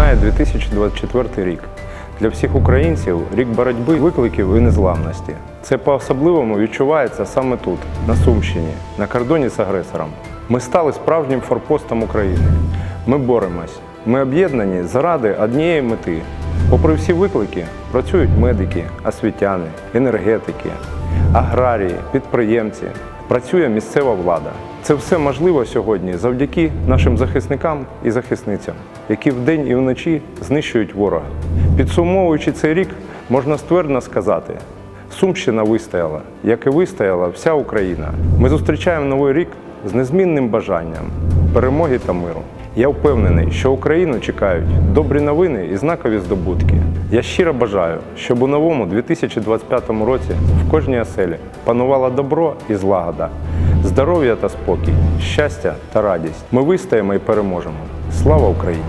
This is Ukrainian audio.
Минає 2024 рік. Для всіх українців рік боротьби, викликів і незламності. Це по-особливому відчувається саме тут, на Сумщині, на кордоні з агресором. Ми стали справжнім форпостом України. Ми боремось. Ми об'єднані заради однієї мети. Попри всі виклики, працюють медики, освітяни, енергетики, аграрії, підприємці, працює місцева влада. Це все можливо сьогодні завдяки нашим захисникам і захисницям, які вдень і вночі знищують ворога. Підсумовуючи цей рік, можна ствердно сказати: Сумщина вистояла, як і вистояла вся Україна. Ми зустрічаємо новий рік з незмінним бажанням перемоги та миру. Я впевнений, що Україну чекають добрі новини і знакові здобутки. Я щиро бажаю, щоб у новому 2025 році в кожній оселі панувало добро і злагода, здоров'я та спокій, щастя та радість. Ми вистоїмо і переможемо. Слава Україні!